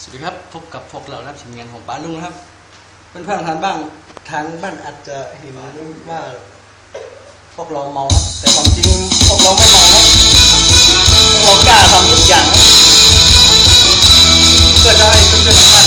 สวัสดีครับพบกับพวกเรานะครับทีมงินของป้าลุงครับเป็นเพื่อนทานบ้างทางบ้านอาจจะเห็นว่าพวกเราเมาแต่ความจริงพวกเราไม่เมาครับพวกเรากล้าทำทุกอย่างเพื่อจะให้เพื่อนๆบ้าน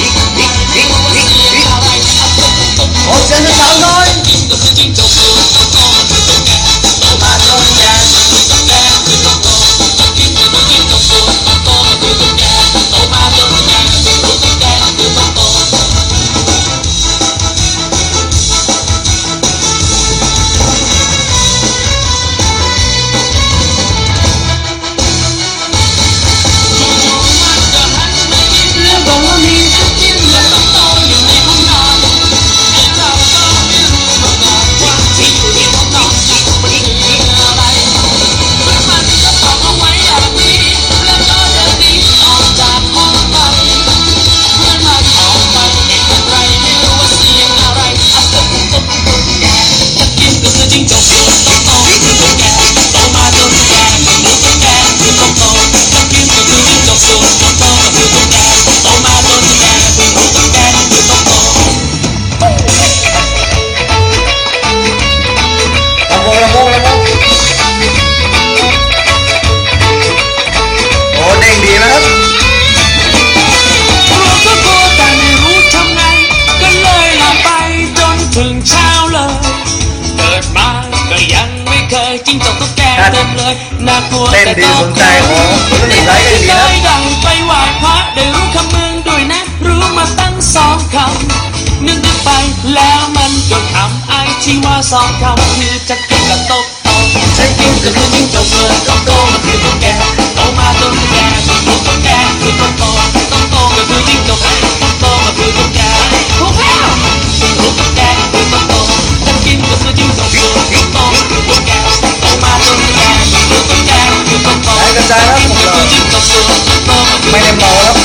我选择唱歌。 จเลยน่ากลัวแต่ก็ใจไองไร้ที่เคยดังไปไหว้พระได้รู้คำเมืองด้วยนะ รู้มาตั้งสองคำนึกไปแล้วมันก็ทำไอที่ว่าสองคำคือจะกิน mày đẹp màu lắm.